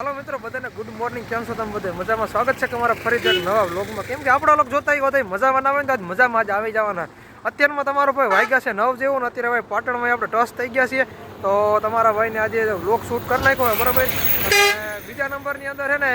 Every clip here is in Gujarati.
હાલો મિત્રો, બધાને ગુડ મોર્નિંગ કેમ છો તમે બધે? મજામાં? સ્વાગત છે કે ફરી એક નવા વ્લોગમાં કેમ કે આપણા લોક જોતા હોય મજામાં આવે ને મજામાં જ આવી જવાના. અત્યારમાં તમારો ભાઈ વાગ્યા છે નવ જેવું ને અત્યારે ભાઈ પાટણમાં આપણે ટસ થઈ ગયા છીએ. તો તમારા ભાઈને આજે વ્લોગ શૂટ કરી નાખ્યો બરાબર? બીજા નંબરની અંદર છે ને,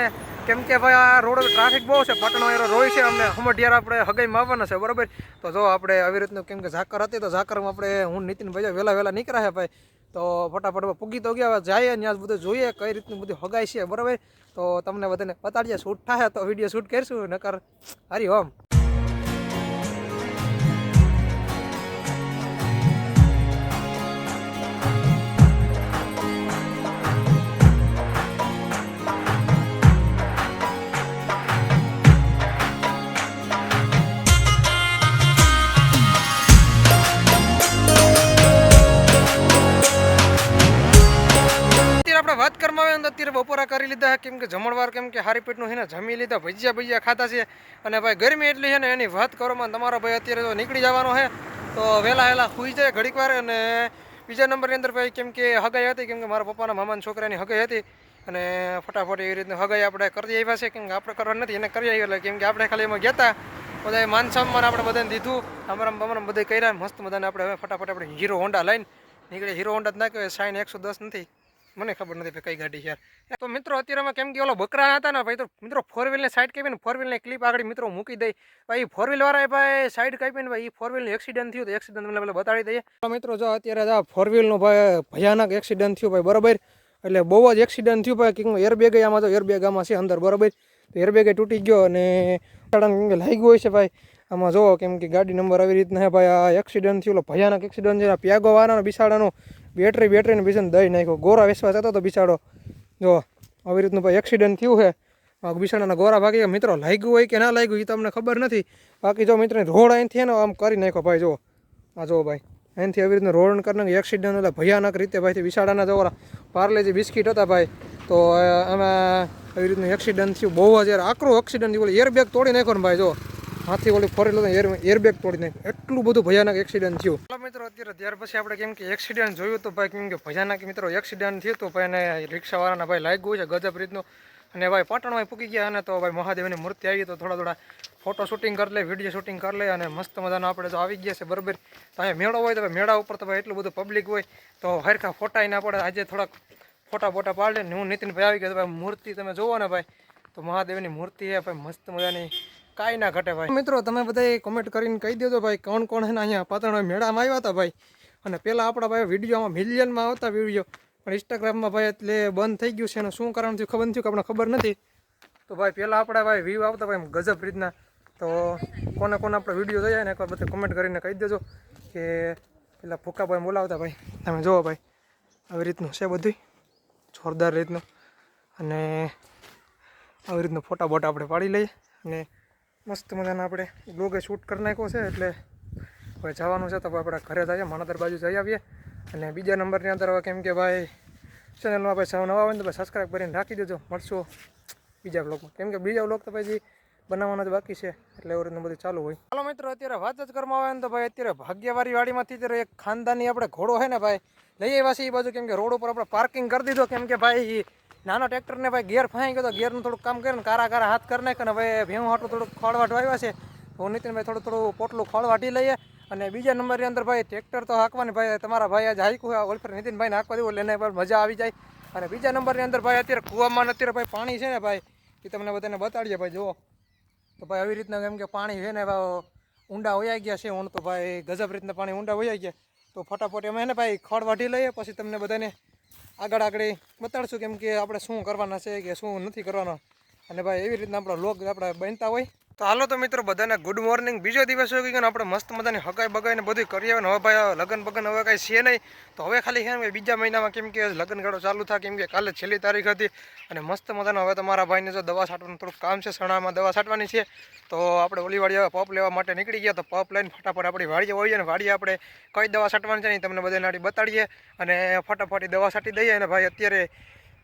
કેમ કે ભાઈ આ રોડ ટ્રાફિક બહુ છે, પાટણમાં એરો રોય છે, અમને હમઢિયાર આપણે હગાઈમાં આવવાના છે, બરાબર? તો જો આપણે આવી રીતનું કેમ કે ઝાકર હતી, તો ઝાકરમાં આપણે હું નીતિન ભાઈ વહેલા વહેલા નીકળ્યા ભાઈ. તો ફટાફટ પૂગી તો ગયા જાય જઈએ ત્યાં બધું જોઈએ કઈ રીતનું બધું હગાય છે, બરાબર? તો તમને બધાને બતાડીએ શૂટ થાય તો વીડિયો શૂટ કરીશું, નકર હરી ઓમ. અત્યારે આપણે વાત કરવામાં આવે તો અત્યારે બપોરા કરી લીધા કેમ કે જમણવાર કેમ કે હારી પેટનું ને, જમી લીધા, ભજીયા ભજીયા ખાતા છે. અને ભાઈ ગરમી એટલી છે ને, એની વાત કરવામાં તમારો ભાઈ અત્યારે તો નીકળી જવાનો છે. તો વહેલા વહેલા સુઈ જાય ઘડીક અને બીજા નંબરની અંદર ભાઈ કેમ કે હગાઈ હતી, કેમ કે મારા પપ્પાના મામાના છોકરાની હગાઈ હતી. અને ફટાફટ એવી રીતના હગાઈ આપણે કરી આવ્યા છે, કેમ કે આપણે કરવા નથી, એને કરી આવ્યા કેમ કે આપણે ખાલી એમાં ગયા હતા. બધા માન સન્માન આપણે બધાને દીધું. અમારા બમરા બધા કર્યા મસ્ત બધાને આપણે હવે ફટાફટ આપણે હીરો હોન્ડા લઈને નીકળે હીરો હોન્ડા જ ના કહેવાય સાઈન એકસો દસ નથી. મને ખબર નથી ભાઈ કઈ ગાડી યાર. તો મિત્રો અત્યારે અમે કેમ કે ઓલો બકરા હતા ને ભાઈ, તો મિત્રો ફોર વ્હીલની સાઈડ કાપીને ફોર વ્હીલની ક્લિપ આગળ મિત્રો મૂકી દઈ. ભાઈ ફોર વ્હીલ વાળાએ ભાઈ સાઈડ કાપીને ભાઈ ફોર વ્હીલનું એક્સિડન્ટ થયું, તો એક્સિડન્ટ મને પેલા બતાડી દઈએ. મિત્રો જો અત્યારે ફોર વ્હીલનું ભાઈ ભયાનક એક્સિડન્ટ થયું ભાઈ, બરાબર? એટલે બહુ જ એક્સિડન્ટ થયું ભાઈ કે એરબેગ આમાં તો એરબેગ આમાં છે અંદર, બરાબર? તો એરબેગ તૂટી ગયો અને કે લાગ્યું હોય છે ભાઈ. આમાં જોવો કેમ કે ગાડી નંબર આવી રીતના ભાઈ, આ એક્સિડન્ટ થયું ભયાનક એક્સિડન્ટ છે પ્યાગો વાળાનો, બિસાડાનો. બેટરી બેટરીને બીજાને દઈ નાખ્યો. ગોરા વિશ્વાસ હતો તો બિસાડો જો, આવી રીતનું ભાઈ એક્સિડન્ટ થયું છે. બિસાડાના ગોરા ભાગી ગયા. મિત્રો, લાગ્યું હોય કે ના લાગ્યું એ તમને ખબર નથી. બાકી જો મિત્રને રોડ અહીંથી હે ને, આમ કરી નાખ્યો ભાઈ, જો. આ જો ભાઈ, અહીંથી આવી રીતનું રોડ કરી નાખ્યું. એક્સિડન્ટ એટલે ભયાનક રીતે ભાઈથી વિશાળાના જો પાર્લે જે બિસ્કિટ હતા ભાઈ. તો આમાં આવી રીતનું એક્સિડન્ટ થયું. બહુ જ યાર આકરું એક્સિડન્ટ થયું. એરબેગ તોડી નાખ્યો ને ભાઈ, જો. હાથી ઓલી ફોરેલો એર એરબેગ તોડી નાખ્યું એટલું બધું ભયાનક એક્સિડન્ટ થયું. ચાલો મિત્રો, અત્યારે ત્યાર પછી આપણે કેમ કે એક્સિડન્ટ જોયું તો ભાઈ કેમ કે ભયાનક મિત્રો એક્સિડન્ટ થયું તો ભાઈ એને રિક્ષાવાળાના ભાઈ લાગ્યું છે ગજબ રીતનું. અને ભાઈ પાટણમાં પૂકી ગયા અને તો ભાઈ મહાદેવની મૂર્તિ આવી તો થોડા થોડા ફોટો શૂટિંગ કરી લે વીડિયો શૂટિંગ કરી લે અને મસ્ત મજાનો આપણે તો આવી ગયા છે, બરાબર? તો અહીંયા મેળો હોય તો ભાઈ મેળા ઉપર તો ભાઈ એટલું બધું પબ્લિક હોય, તો હરખા ફોટા ના પડે. આજે થોડાક ફોટા ફોટા પાડે ને હું નીતિનભાઈ આવી ગયો તો ભાઈ મૂર્તિ તમે જોવો ને ભાઈ. તો મહાદેવની મૂર્તિ છે, ભાઈ મસ્ત મજાની કાંઈ ના ઘટે ભાઈ. મિત્રો, તમે બધા કોમેન્ટ કરીને કહી દેજો ભાઈ, કોણ કોણ છે ને અહીંયા પાતણ મેળામાં આવ્યા હતા ભાઈ? અને પહેલાં આપણા ભાઈ વિડીયોમાં મિલિયનમાં આવતા વીડિયો. પણ ઇન્સ્ટાગ્રામમાં ભાઈ એટલે બંધ થઈ ગયું છે એનું શું કારણ થયું ખબર નથી કે આપણને ખબર નથી. તો ભાઈ પહેલાં આપણા ભાઈ વ્યૂ આવતા ભાઈ ગજબ રીતના. તો કોને કોને આપણે વીડિયો જોઈએ ને એકવાર બધા કોમેન્ટ કરીને કહી દેજો કે પેલા ફૂકાભાઈ બોલાવતા ભાઈ. તમે જુઓ ભાઈ, આવી રીતનું છે બધું જોરદાર રીતનું. અને આવી રીતનું ફોટા બોટા આપણે પાડી લઈએ. અને મસ્ત મજાના આપણે બ્લોગે શૂટ કરી નાખ્યો છે, એટલે હવે જવાનું છે, તો આપણે ઘરે જઈએ માણાદર બાજુ જઈ આવીએ. અને બીજા નંબરની અંદર હવે કેમ કે ભાઈ ચેનલમાં ભાઈ સૌ નવા ને તો ભાઈ સબસ્ક્રાઈબ કરીને રાખી દેજો, મળશું બીજા બ્લોગમાં કેમ કે બીજા બ્લોગ તો પછી બનાવવાના જ બાકી છે, એટલે એવું બધું ચાલુ હોય. ચાલો મિત્રો, અત્યારે વાત જ કરવામાં આવે ને તો ભાઈ અત્યારે ભાગ્યવારી વાડીમાંથી અત્યારે એક ખાનદાની આપણે ઘોડો છે ને ભાઈ, લઈ આવ્યા છે એ બાજુ કેમ કે રોડ ઉપર આપણે પાર્કિંગ કરી દીધો, કેમ કે ભાઈ નાનો ટ્રેક્ટરને ભાઈ ગેર ફાઈ ગયો તો ગેરનું થોડુંક કામ કરીને કારા કારા હાથ કરી નાખે અને ભાઈ ભેવું હાટું થોડુંક ખોળવાટ આવ્યા છે. તો નીતિનભાઈ થોડું થોડું પોટલું ખોળવાટી લઈએ અને બીજા નંબરની અંદર ભાઈ ટ્રેક્ટર તો હાંકવાની ભાઈ તમારા ભાઈ આજે હાઈકું ઓલફર નીતિનભાઈને હાંકવા દેવું એટલે એને મજા આવી જાય. અને બીજા નંબરની અંદર ભાઈ અત્યારે કૂવામાં અત્યારે ભાઈ પાણી છે ને ભાઈ, એ તમને બધાને બતાડીએ ભાઈ, જુઓ. તો ભાઈ આવી રીતના કેમ કે પાણી છે ને ઊંડા વયા ગયા છે, હું તો ભાઈ ગજબ રીતના પાણી ઊંડા વયા ગયા. તો ફટાફટ અમે એને ભાઈ ખડ વાઢી લઈએ, પછી તમને બધાને આગળ આગળ બતાડશું કેમ કે આપણે શું કરવાના છે કે શું નથી કરવાના. અને ભાઈ એવી રીતના આપણા લોક આપણે બનતા હોય. તો હાલો તો મિત્રો, બધાને ગુડ મોર્નિંગ બીજો દિવસ હોય ગયો આપણે મસ્ત મજાની હકાઈ બગાઈને બધું કરી આવે હવે ભાઈ લગ્ન બગન હવે કાંઈ છે નહીં. તો હવે ખાલી છે બીજા મહિનામાં કેમ કે લગ્ન ચાલુ થાય કેમ કે કાલે છેલ્લી તારીખ હતી અને મસ્ત મજાનો હવે તમારા ભાઈને જો દવા છાંટવાનું થોડુંક કામ છે સણામાં દવા છાંટવાની છે. તો આપણે ઓલીવાડી હવે પપ લેવા માટે નીકળી ગયા, તો પપ લઈને ફટાફટ આપણી વાડીએ હોઈએ અને વાડીએ આપણે કઈ દવા છાંટવાની છે ને તમને બધાને આડી બતાડીએ અને ફટાફટ દવા છાંટી દઈએ અને ભાઈ અત્યારે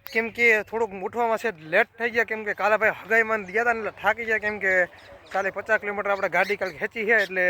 કેમ કે થોડુંક ઉઠવામાં છે લેટ થઈ ગયા. કેમ કે કાલે ભાઈ હગાઈમાં ગયા હતા એટલે થાકી ગયા. કેમ કે કાલે પચાસ કિલોમીટર આપણે ગાડી કાલે ખેંચી છે એટલે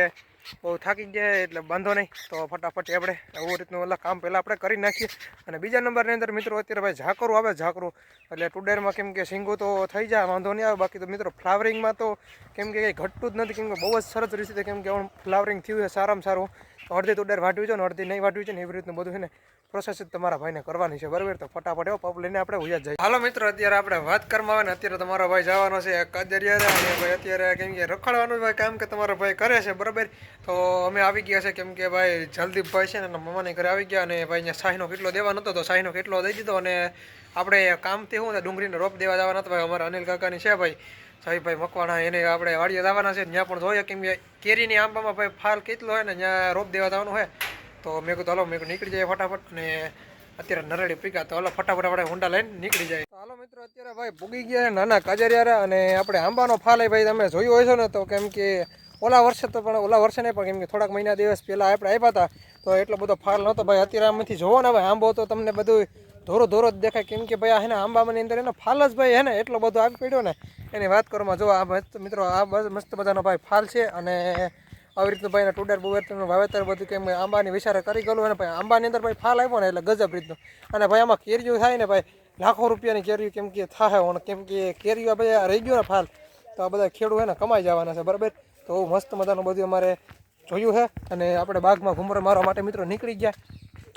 બહુ થાકી ગયા એટલે વાંધો નહીં. તો ફટાફટ આપણે એવું રીતનું ઓલા કામ પહેલાં આપણે કરી નાખીએ. અને બીજા નંબરની અંદર મિત્રો અત્યારે ભાઈ ઝાકરું આવે, ઝાકરું. એટલે ટુડેરમાં કેમ કે સિંગો તો થઈ જાય, વાંધો નહીં આવે. બાકી તો મિત્રો ફ્લાવરિંગમાં તો કેમ કે કંઈ ઘટતું જ નથી. કેમ કે બહુ જ સરસ રીતે કેમ કે ફ્લાવરિંગ થયું છે, સારામાં સારું. અડધી ટુડેર વાટવી છે ને અડધી નહીં વાટ્યું છે ને એવી રીતનું બધું છે ને. પ્રોસેસ તમારા ભાઈને કરવાની છે. બરાબર? તો ફટાફટ એવો પપ લઈને આપણે ઉયા જઈએ. હાલો મિત્રો, અત્યારે આપણે વાત કરવા આવે ને અત્યારે તમારો ભાઈ જવાનો છે કાદરિયા અને ભાઈ અત્યારે કેમ કે રખડવાનું ભાઈ કામ કે તમારો ભાઈ કરે છે, બરાબર? તો અમે આવી ગયા છે, કેમ કે ભાઈ જલદીપભાઈ છે ને મમ્માને ઘરે આવી ગયા અને ભાઈ અહીંયા શાહીનો કેટલો દેવાનો હતો તો શાહીનો કેટલો દઈ દીધો. અને આપણે કામથી હું ડુંગળીને રોપ દેવા જવાના હતા ભાઈ. અમારા અનિલ કાકાની છે ભાઈ. સાહીભાઈ મકવાણા, એને આપણે વાડીએ જવાના છે. ત્યાં પણ જોઈએ, કેમ કે કેરીની આંબામાં ભાઈ ફાલ કેટલો હોય ને, ત્યાં રોપ દેવા જવાનું હોય. તો મેં કીધું, હલો, મેં નીકળી જાય ફટાફટ. ને અત્યારે નરળી પીકા તો હલો, ફટાફટ આપણે હુંડા લઈને નીકળી જાય. હાલો મિત્રો, અત્યારે ભાઈ ભૂગી ગયા છે નાના કાજરિયારા અને આપણે આંબાનો ફાલ ભાઈ તમે જોયું હોય છો ને, તો કેમ કે ઓલા વર્ષે તો પણ, ઓલા વર્ષે નહીં, પણ કેમ કે થોડાક મહિના દિવસ પહેલાં આપણે આપ્યા હતા, તો એટલો બધો ફાલ નહોતો. ભાઈ, અત્યારે આમાંથી જોવો ને ભાઈ આંબો તો તમને બધું ધોરો ધોરો જ દેખાય. કેમ કે ભાઈ, આ હે ને આંબાની અંદર એનો ફાલ જ ભાઈ હે ને, એટલો બધો આવી પડ્યો ને. એની વાત કરવામાં જો આ મિત્રો, આ મસ્ત મજાનો ભાઈ ફાલ છે અને આવી રીતનું ભાઈ ટુડર, બુવેરનું વાવેતર બધું કેમ આંબાની વિચારે કરી ગયેલું અને ભાઈ, આંબાની અંદર ભાઈ ફાલ આવ્યો ને એટલે ગજબ રીતનું. અને ભાઈ આમાં કેરીઓ થાય ને ભાઈ, લાખો રૂપિયાની કેરીઓ કેમ કે થાય હોણ કેમ કે કેરીઓ ભાઈ રહી ગયો ને ફાલ, તો આ બધા ખેડૂ હે ને કમાઈ જવાના છે, બરાબર? તો મસ્ત મજાનું બધું અમારે જોયું છે અને આપણે બાગમાં ઘુમરો મારવા માટે મિત્રો નીકળી ગયા.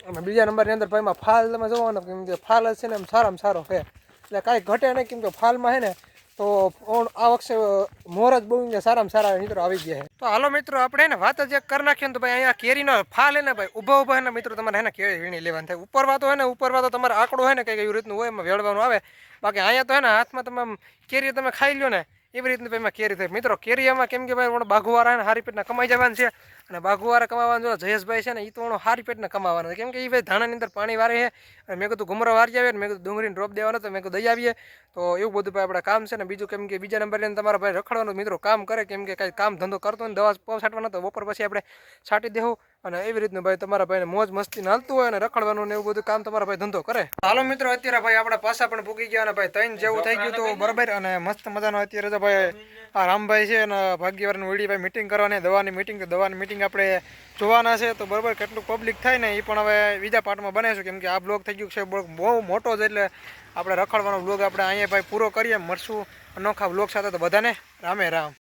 અને બીજા નંબરની અંદર ભાઈમાં ફાલ તમે જોવો ને કેમ કે ફાલ છે ને એમ સારામાં સારો છે. એટલે કાંઈ ઘટે નહીં, કેમ કે ફાલમાં છે ને તો આ વખતે મોર જ બહુ સારામાં સારા મિત્રો આવી ગયા છે. તો હાલો મિત્રો, આપણે ને વાત જ એક કરી નાખીએ ને તો ભાઈ અહીંયા કેરીનો ફાલ ને ભાઈ, ઊભા ઊભા ને મિત્રો, તમારે એને કેરી વીણી લેવાની થાય. ઉપરવા તો હોય ને ઉપરવા તો તમારે આંકડો હોય ને કંઈક એવી રીતનું હોય, એમાં વેળવાનું આવે. બાકી અહીંયા તો હે ને હાથમાં તમે કેરી તમે ખાઈ લો ને, એવી રીતની ભાઈ કેરી થાય. મિત્રો, કેરી એમાં કેમ કે ભાઈ બાઘુવાળા ને હારી પેટના કમાઈ જવાનું છે. અને બાઘુવાળા કમાવાનું જો જયેશભાઈ છે ને એ તો વણો હારી પેટના કમાવાના છે. કેમ કે એ ભાઈ ધાણાની અંદર પાણી વારે છે અને મેં કીધું ઘુમરો વારી આવે ને મેં કીધું ડુંગળીને ડ્રોપ દેવાનો તો મેં કીધું દઈ આવીએ. તો એવું બધું ભાઈ આપણે કામ છે ને બીજું કેમ કે બીજા નંબરે તમારા ભાઈ રખડવાનો મિત્રો કામ કરે, કેમ કે કાંઈ કામ ધંધો કરતો ને દવા પગ છાંટવાનો તો બપોર પછી આપણે છાંટી દેવું. અને એવી રીતનું ભાઈ તમારા ભાઈને મોજ મસ્તી હાલતું હોય અને રખડવાનું ને એવું બધું કામ તમારા ભાઈ ધંધો કરે. હાલો મિત્રો, અત્યારે ભાઈ આપણા પાસા પણ ભૂકી ગયા અને ભાઈ ત્રણ જેવું થઈ ગયું તો બરાબર અને મસ્ત મજાનો અત્યારે તો ભાઈ આ રામભાઈ છે અને ભાગ્યવારનું વીડી ભાઈ મિટિંગ કરવાની, દવાની મિટિંગ દવાની મિટિંગ આપણે જોવાના છે, તો બરાબર કેટલું પબ્લિક થાય ને, એ પણ હવે બીજા પાર્ટમાં બનાવીશું. કેમ કે આ બ્લોગ થઈ ગયું છે બ્લોગ બહુ મોટો છે, એટલે આપણે રખડવાનો બ્લોગ આપણે અહીંયા ભાઈ પૂરો કરીએ, મળશું અનોખા બ્લોગ સાથે, તો બધાને રામે રામ.